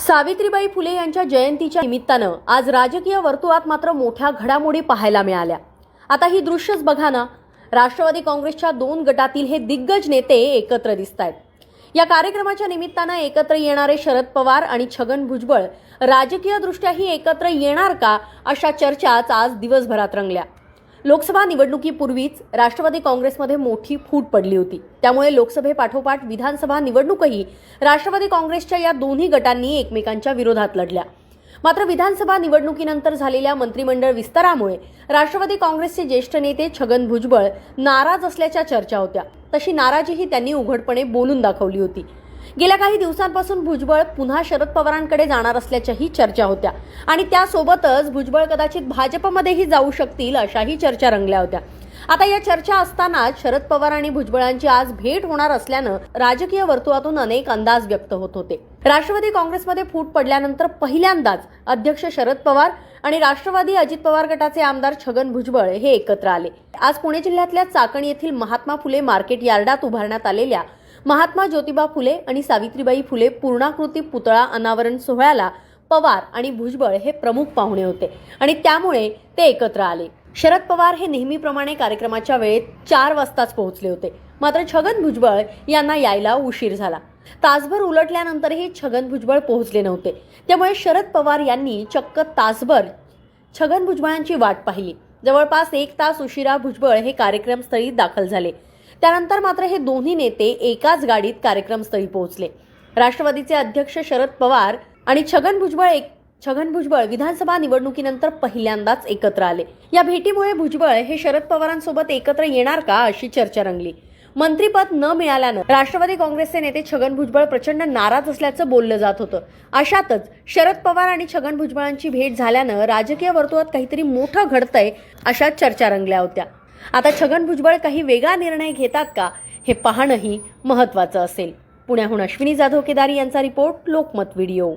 सावित्रीबाई फुले यांच्या जयंतीच्या निमित्तानं आज राजकीय वर्तुळात मात्र मोठ्या घडामोडी पाहायला मिळाल्या. आता ही दृश्यच बघा ना. राष्ट्रवादी काँग्रेसच्या दोन गटातील हे दिग्गज नेते एकत्र दिसत आहेत या कार्यक्रमाच्या निमित्तानं एकत्र येणारे शरद पवार आणि छगन भुजबळ राजकीयदृष्ट्याही एकत्र येणार का अशा चर्चाच आज दिवसभरात रंगल्या. लोकसभा निवडणुकीपूर्वीच राष्ट्रवादी काँग्रेसमध्ये मोठी फूट पडली होती. त्यामुळे लोकसभेपाठोपाठ विधानसभा निवडणूकही राष्ट्रवादी काँग्रेसच्या या दोन्ही गटांनी एकमेकांच्या विरोधात लढल्या. मात्र विधानसभा निवडणुकीनंतर झालेल्या मंत्रिमंडळ विस्तारामुळे राष्ट्रवादी काँग्रेसचे ज्येष्ठ नेते छगन भुजबळ नाराज असल्याच्या चर्चा होत्या. तशी नाराजीही त्यांनी उघडपणे बोलून दाखवली होती. गेल्या काही दिवसांपासून भुजबळ पुन्हा शरद पवारांकडे जाणार असल्याच्याही चर्चा होत्या. आणि त्यासोबतच भुजबळ कदाचित भाजपमध्येही जाऊ शकतील अशाही चर्चा रंगल्या होत्या. आता या चर्चा असतानाच शरद पवार आणि भुजबळांची आज भेट होणार असल्यानं राजकीय वर्तुळातून अनेक अंदाज व्यक्त होत होते. राष्ट्रवादी काँग्रेसमध्ये फूट पडल्यानंतर पहिल्यांदाच अध्यक्ष शरद पवार आणि राष्ट्रवादी अजित पवार गटाचे आमदार छगन भुजबळ हे एकत्र आले. आज पुणे जिल्ह्यातल्या चाकण येथील महात्मा फुले मार्केट यार्डात उभारण्यात आलेल्या महात्मा ज्योतिबा फुले आणि सावित्रीबाई फुले पूर्णाकृती पुतळा अनावरण सोहळ्याला पवार आणि भुजबळ हे प्रमुख पाहुणे होते. आणि त्यामुळे ते एकत्र आले. शरद पवार हे नेहमीप्रमाणे कार्यक्रमाच्या वेळेत चार वाजताच पोहोचले होते. मात्र छगन भुजबळ यांना यायला उशीर झाला. तासभर उलटल्यानंतरही छगन भुजबळ पोहोचले नव्हते. त्यामुळे शरद पवार यांनी चक्क तासभर छगन भुजबळांची वाट पाहिली. जवळपास एक तास उशिरा भुजबळ हे कार्यक्रमस्थळी दाखल झाले. त्यानंतर मात्र हे दोन्ही नेते एकाच गाडीत कार्यक्रमस्थळी पोहोचले. राष्ट्रवादीचे अध्यक्ष शरद पवार आणि छगन भुजबळ एक छगन भुजबळ विधानसभा निवडणुकीनंतर पहिल्यांदाच एकत्र आले. या भेटीमुळे भुजबळ हे शरद पवारांसोबत एकत्र येणार का अशी चर्चा रंगली. मंत्रीपद न मिळाल्यानं राष्ट्रवादी काँग्रेसचे नेते छगन भुजबळ प्रचंड नाराज असल्याचं बोललं जात होतं. अशातच शरद पवार आणि छगन भुजबळांची भेट झाल्यानं राजकीय वर्तुळात काहीतरी मोठं घडतंय अशा चर्चा रंगल्या होत्या. आता छगन भुजबळ काही वेगळा निर्णय घेतात का? हे पाहणंही महत्त्वाचं असेल. पुण्याहून अश्विनी जाधव केदारी यांचा रिपोर्ट लोकमत व्हिडिओ.